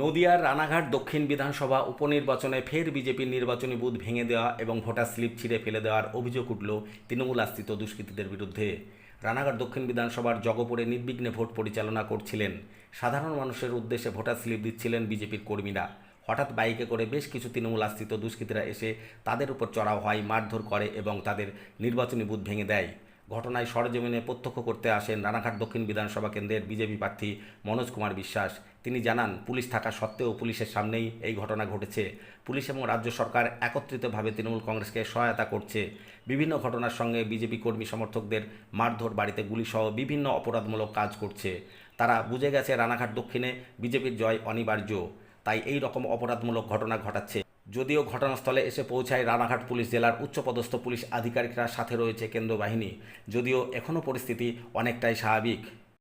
নদিয়ার রানাঘাট দক্ষিণ বিধানসভা উপনির্বাচনে ফের বিজেপির নির্বাচনী বুথ ভেঙে দেওয়া এবং ভোটার স্লিপ ছিঁড়ে ফেলে দেওয়ার অভিযোগ উঠল তৃণমূল আশ্রিত দুষ্কৃতীদের বিরুদ্ধে। রানাঘাট দক্ষিণ বিধানসভার জগপুরে নির্বিঘ্নে ভোট পরিচালনা করছিলেন সাধারণ মানুষের উদ্দেশ্যে ভোটার স্লিপ দিচ্ছিলেন বিজেপির কর্মীরা। হঠাৎ বাইকে করে বেশ কিছু তৃণমূল আশ্রিত দুষ্কৃতীরা এসে তাদের উপর চড়াও হয়, মারধর করে এবং তাদের নির্বাচনী বুথ ভেঙে দেয়। ঘটনায় সরজমিনে প্রত্যক্ষ করতে আসেন রানাঘাট দক্ষিণ বিধানসভা কেন্দ্রের বিজেপি প্রার্থী মনোজ কুমার বিশ্বাস। তিনি জানান, পুলিশ থাকা সত্ত্বেও পুলিশের সামনেই এই ঘটনা ঘটেছে। পুলিশ এবং রাজ্য সরকার একত্রিতভাবে তৃণমূল কংগ্রেসকে সহায়তা করছে। বিভিন্ন ঘটনার সঙ্গে বিজেপি কর্মী সমর্থকদের মারধর, বাড়িতে গুলিসহ বিভিন্ন অপরাধমূলক কাজ করছে। তারা বুঝে গেছে, রানাঘাট দক্ষিণে বিজেপির জয় অনিবার্য। তাই এই রকম অপরাধমূলক ঘটনা ঘটাচ্ছে। যদিও ঘটনাস্থলে এসে পৌঁছায় রানাঘাট পুলিশ জেলার উচ্চপদস্থ পুলিশ আধিকারিকরা সাথে রয়েছে কেন্দ্র বাহিনী যদিও এখনও পরিস্থিতি অনেকটাই স্বাভাবিক।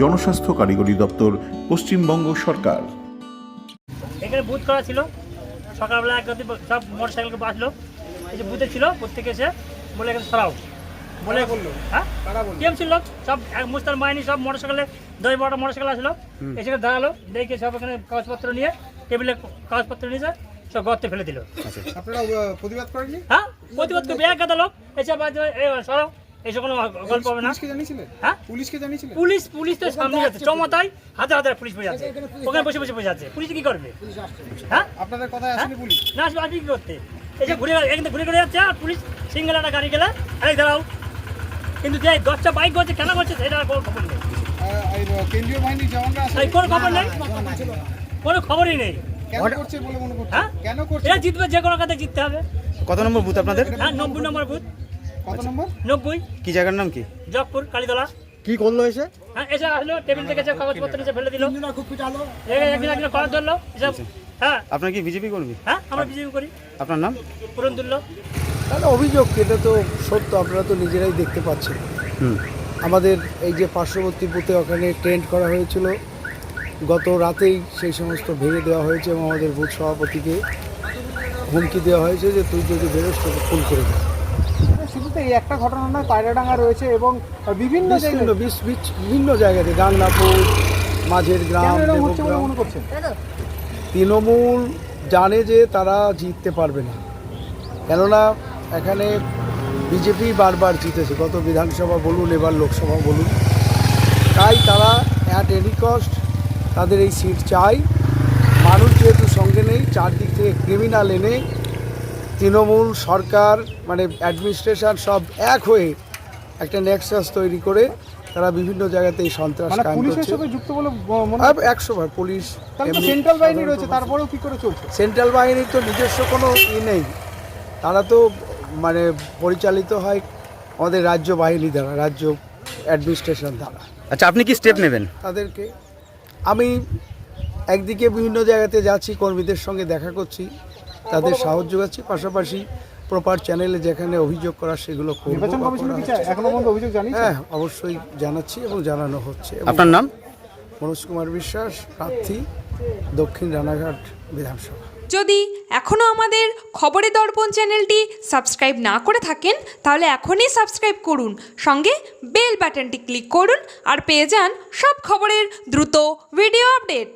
জনস্বাস্থ্য কারিগরি দপ্তর পশ্চিমবঙ্গ সরকার। এখানে বুথ করা ছিল। সকালবেলা এক সব মোটর সাইকেলকে বাঁচলো। এই যে বুথে ছিল প্রত্যেকে এসে বলে এখানে সরাও। বলে বলল? হ্যাঁ? কেম ছিল সব এক মুস্তার মাইনি সব মোটর সাইকেলে দশ বারোটা মোটর সাইকেল আসলো এসে দাঁড়াল দেখে সব এখানে কাগজপত্র নিয়ে টেবিলে কাগজপত্র নিয়ে যায় সব গর্তে ফেলে দিল। আপনারা প্রতিবাদ করেননি? হ্যাঁ? প্রতিবাদ করবে এক গাদা লোক। এসে সরাও। এইসব কোনো গল্প হবে না। পুলিশকে হ্যাঁ? পুলিশকে পুলিশ পুলিশ তো সামনে চমতায় হাজার হাজার পুলিশ বসে আছে। ওখানে বসে বসে বসে আছে। পুলিশ কি করবে? হ্যাঁ? আপনাদের কথায় আসেনি পুলিশ। না আসবে কি করতে? এই যে ঘুরে এখানে ঘুরে ঘুরে যাচ্ছে আর পুলিশ সিঙ্গেল একটা গাড়ি গেলে আরে দাঁড়াও। কিন্তু যে দশটা বাইক করছে কেন করছে সেটা কোনো খবর নেই। কেন্দ্রীয় বাহিনীর জওয়ানরা কোনো খবর নেই? কোনো খবরই নেই। কেন করছে বলে মনে করছে হ্যাঁ? কেন করছে? এরা জিতবে যে কোনো কাতে জিততে হবে। কত নম্বর বুথ আপনাদের? হ্যাঁ নব্বই নম্বর বুথ। কত নম্বর? নব্বই। কি জায়গার নাম কি? জগপুর কালীতলা। কি করল এসে? হ্যাঁ এসে আসলো টেবিল থেকে কাগজপত্র নিচে ফেলে দিল। এখানে একদিন একদিন করার ধরলো এসব। হ্যাঁ। আপনার কি বিজেপি কর্মী? হ্যাঁ আমরা বিজেপি করি। আপনার নাম? পূরণ তাহলে অভিযোগ এটা তো সত্য আপনারা তো নিজেরাই দেখতে পাচ্ছেন। হুম। আমাদের এই যে পার্শ্ববর্তী বুথে ওখানে টেন্ট করা হয়েছিল। গত রাতেই সেই সমস্ত ভেঙে দেওয়া হয়েছে এবং আমাদের বুথ সভাপতিকে হুমকি দেওয়া হয়েছে যে তুই যদি বেরোস তোকে ফুল করে দেবো। শুধু এই একটা ঘটনা নয় পায়রাডাঙ্গা রয়েছে এবং বিভিন্ন বিচ- বিভিন্ন জায়গাতে গাংনাপুর মাঝের গ্রাম মনে করছেন? তৃণমূল জানে যে তারা জিততে পারবে না। কেননা এখানে বিজেপি বারবার জিতেছে গত বিধানসভা বলুন এবার লোকসভা বলুন। তাই তারা অ্যাট এনি কস্ট তাদের এই সিট চাই মানুষ যেহেতু সঙ্গে নেই চারদিক থেকে ক্রিমিনাল এনে তৃণমূল সরকার মানে অ্যাডমিনিস্ট্রেশন সব এক হয়ে একটা নেক্সাস তৈরি করে তারা বিভিন্ন জায়গাতে এই সন্ত্রাস মানে পুলিশের সাথে যুক্ত বলে একশো বার পুলিশ সেন্ট্রাল বাহিনী রয়েছে তারপরেও কি করে চলছে? সেন্ট্রাল বাহিনীর তো নিজস্ব কোনো ই নেই। তারা তো মানে পরিচালিত হয় আমাদের রাজ্য বাহিনী দ্বারা রাজ্য অ্যাডমিনিস্ট্রেশন দ্বারা। আচ্ছা আপনি কি স্টেপ নেবেন? তাদেরকে। আমি একদিকে বিভিন্ন জায়গাতে যাচ্ছি কর্মীদের সঙ্গে দেখা করছি। তাদের সাহায্য করছি পাশাপাশি প্রপার চ্যানেলে যেখানে অভিযোগ করা সেগুলো হ্যাঁ অবশ্যই জানাচ্ছি এবং জানানো হচ্ছে। আপনার নাম? মনোজ কুমার বিশ্বাস প্রার্থী দক্ষিণ রানাঘাট বিধানসভা। যদি এখনও আমাদের খবরের দর্পণ চ্যানেলটি সাবস্ক্রাইব না করে থাকেন তাহলে এখনই সাবস্ক্রাইব করুন। সঙ্গে বেল বাটনটি ক্লিক করুন আর পেয়ে যান সব খবরের দ্রুত ভিডিও আপডেট।